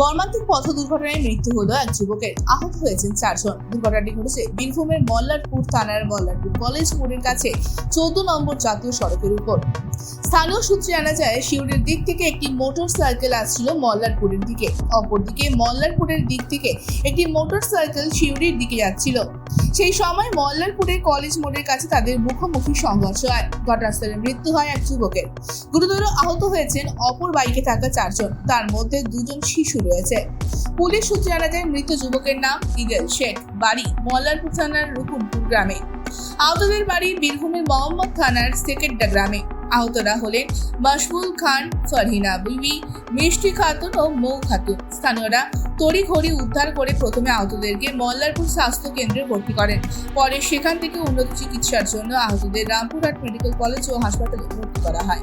মর্মান্তিক পথ দুর্ঘটনায় মৃত্যু হলো এক যুবকের। আহত হয়েছেন চারজন। দুর্ঘটনাটি ঘটেছে বীরভূমের মল্লারপুর থানার মল্লারপুর কলেজ মোড়ের কাছে, চৌদ্দ নম্বর জাতীয় সড়কের উপর। স্থানীয় সূত্রে জানা যায় শিউরের দিক থেকে একটি মোটর সাইকেল আসছিল মল্লারপুরের দিকে। অপরদিকে মল্লারপুরের দিক থেকে একটি মোটর সাইকেল শিউরির দিকে যাচ্ছিল। সেই সময় মল্লারপুরের কলেজ মোড়ের কাছে তাদের মুখোমুখি সংঘর্ষ হয়। ঘটনাস্থলে মৃত্যু হয় এক যুবকের। গুরুতর হয়েছেন অপর বাইকে থাকা চারজন। তার মধ্যে দুজন শিশু রয়েছে। পুলিশ সূত্রে জানা যায়, মৃত যুবকের নাম ইগল শেখ। বাড়ি মল্লারপুর থানার রুকুমপুর গ্রামে। আহতদের বাড়ি বীরভূমের মোহাম্মদ থানার সেকেন্ডা গ্রামে। আহতরা হলেন মাসবুল খান, ফারহিনা বিবি, মিষ্টি খাতুন ও মৌ খাতুন। স্থানীয়রা তড়িঘড়ি উদ্ধার করে প্রথমে আহতদেরকে মল্লারপুর স্বাস্থ্য কেন্দ্রে ভর্তি করেন। পরে সেখান থেকে উন্নত চিকিৎসার জন্য আহতদের রামপুরহাট মেডিকেল কলেজ ও হাসপাতালে ভর্তি করা হয়।